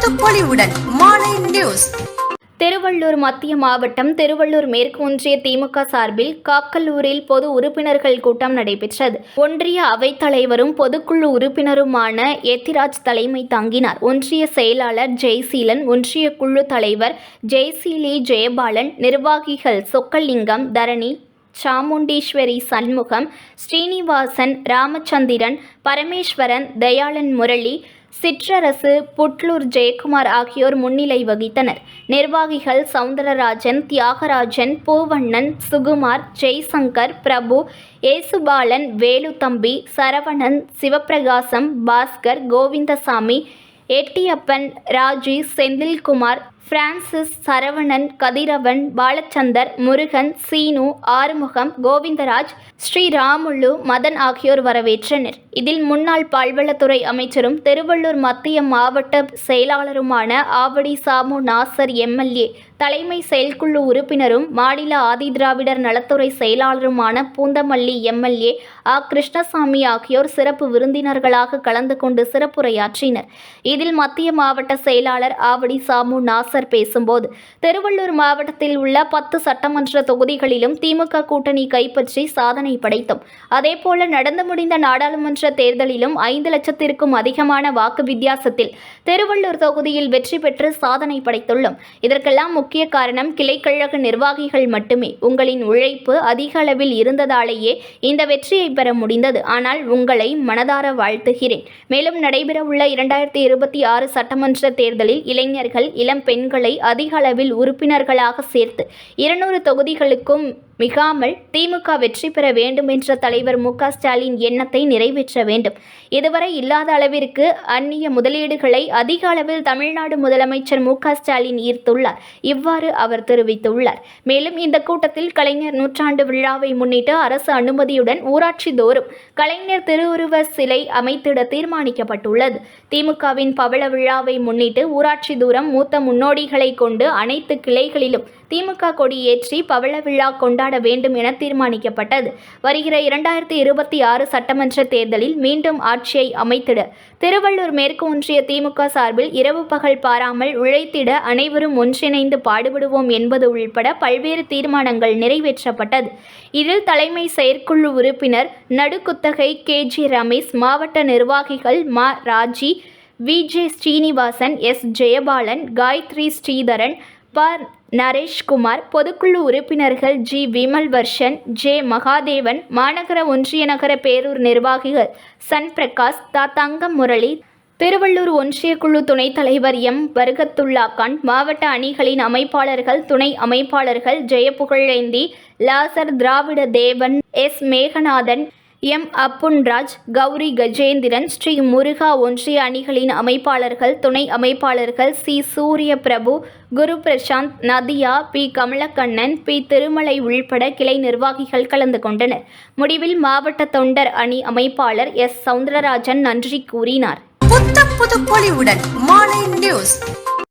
மாலை நியூஸ். திருவள்ளூர் மத்திய மாவட்டம் திருவள்ளூர் மேற்கு ஒன்றிய திமுக சார்பில் காக்கலூரில் பொது உறுப்பினர்கள் கூட்டம் நடைபெற்றது. ஒன்றிய அவைத்தலைவரும் பொதுக்குழு உறுப்பினருமான எத்திராஜ் தலைமை தாங்கினார். ஒன்றிய செயலாளர் ஜெய்சீலன் ஒன்றிய குழு தலைவர் ஜெய்சீலி ஜெயபாலன் நிர்வாகிகள் சொக்கலிங்கம் தரணி சாமுண்டீஸ்வரி சண்முகம் ஸ்ரீனிவாசன் ராமச்சந்திரன் பரமேஸ்வரன் தயாளன் முரளி சிற்றரசு புட்லூர் ஜெயக்குமார் ஆகியோர் முன்னிலை வகித்தனர். நிர்வாகிகள் சவுந்தரராஜன் தியாகராஜன் பூவண்ணன் சுகுமார் ஜெய்சங்கர் பிரபு ஏசுபாலன் வேலுத்தம்பி சரவணன் சிவப்பிரகாசம் பாஸ்கர் கோவிந்தசாமி எட்டியப்பன் ராஜி செந்தில்குமார் பிரான்சிஸ் சரவணன் கதிரவன் பாலச்சந்தர் முருகன் சீனு ஆறுமுகம் கோவிந்தராஜ் ஸ்ரீராமுலு மதன் ஆகியோர் வரவேற்றனர். இதில் முன்னாள் பால்வளத்துறை அமைச்சரும் திருவள்ளூர் மத்திய மாவட்ட செயலாளருமான ஆவடி சாமு நாசர் எம்எல்ஏ தலைமை செயற்குழு உறுப்பினரும் மாநில ஆதிதிராவிடர் நலத்துறை செயலாளருமான பூந்தமல்லி எம்எல்ஏ ஆ. கிருஷ்ணசாமி ஆகியோர் சிறப்பு விருந்தினர்களாக கலந்து கொண்டு சிறப்புரையாற்றினர். இதில் மத்திய மாவட்ட செயலாளர் ஆவடி சாமு நாசர் பேசும்போது திருவள்ளூர் மாவட்டத்தில் உள்ள பத்து சட்டமன்ற தொகுதிகளிலும் திமுக கூட்டணி கைப்பற்றி சாதனை படைத்தோம். அதேபோல நடந்து முடிந்த நாடாளுமன்ற தேர்தலிலும் ஐந்து லட்சத்திற்கும் அதிகமான வாக்கு வித்தியாசத்தில் திருவள்ளூர் தொகுதியில் வெற்றி பெற்று சாதனை படைத்துள்ளோம். இதற்கெல்லாம் முக்கிய காரணம் கிளைக்கழக நிர்வாகிகள் மட்டுமே. உங்களின் உழைப்பு அதிக அளவில் இருந்ததாலேயே இந்த வெற்றியை பெற முடிந்தது. ஆனால் உங்களை மனதார வாழ்த்துகிறேன். மேலும் நடைபெறவுள்ள இரண்டாயிரத்தி இருபத்தி ஆறு சட்டமன்ற தேர்தலில் இளைஞர்கள் இளம் பெண்களை அதிக அளவில் உறுப்பினர்களாக சேர்த்து இருநூறு தொகுதிகளுக்கும் மிகாமல் திமுக வெற்றி பெற வேண்டும் என்ற தலைவர் மு ஸ்டாலின் எண்ணத்தை நிறைவேற்ற வேண்டும். இதுவரை இல்லாத அளவிற்கு அந்நிய முதலீடுகளை அதிக அளவில் தமிழ்நாடு முதலமைச்சர் மு ஸ்டாலின் ஈர்த்துள்ளார். இவ்வாறு அவர் தெரிவித்துள்ளார். மேலும் இந்த கூட்டத்தில் கலைஞர் நூற்றாண்டு விழாவை முன்னிட்டு அரசு அனுமதியுடன் ஊராட்சி தோறும் கலைஞர் திருவுருவ சிலை அமைத்திட தீர்மானிக்கப்பட்டுள்ளது. திமுகவின் பவள விழாவை முன்னிட்டு ஊராட்சி தூரம் மூத்த முன்னோடிகளை கொண்டு அனைத்து கிளைகளிலும் திமுக கொடி ஏற்றி பவள விழா கொண்டாட வேண்டும் என தீர்மானிக்கப்பட்டது. வருகிற இரண்டாயிரத்தி இருபத்தி ஆறு சட்டமன்ற தேர்தலில் மீண்டும் ஆட்சியை அமைத்திட. திருவள்ளூர் மேற்கு ஒன்றிய திமுக சார்பில் இரவு பகல் பாராமல் உழைத்திட அனைவரும் ஒன்றிணைந்து பாடுபடுவோம் என்பது உள்பட பல்வேறு தீர்மானங்கள் நிறைவேற்றப்பட்டது. இதில் தலைமை செயற்குழு உறுப்பினர் நடுக்குத்தகை கே ஜி ரமேஷ் மாவட்ட நிர்வாகிகள் மா Raji V J Srinivasan S Jayabalan Gayathri Sridharan ப நரேஷ்குமார் பொதுக்குழு உறுப்பினர்கள் ஜி. விமல் வர்ஷன் ஜே. மகாதேவன் மாநகர ஒன்றிய நகர பேரூர் நிர்வாகிகள் சன் பிரகாஷ் தா. தங்கம் முரளி திருவள்ளூர் ஒன்றியக்குழு துணைத் தலைவர் எம். வருகத்துல்லா கான் மாவட்ட அணிகளின் அமைப்பாளர்கள் துணை அமைப்பாளர்கள் Jayapugazhendhi Lazar Dravida Devan S. Meganathan M. Appunraj Gowri Gajendran Sri Muruga ஒன்றிய அணிகளின் அமைப்பாளர்கள் துணை அமைப்பாளர்கள் C. Surya Prabhu Guru Prashanth Nadhiya P. Kamalakannan P. Thirumalai உள்பட கிளை நிர்வாகிகள் கலந்து கொண்டனர். முடிவில் மாவட்ட தொண்டர் அணி அமைப்பாளர் எஸ். சவுந்தரராஜன் நன்றி கூறினார். புது பொலிவுடன் மாலை நியூஸ்.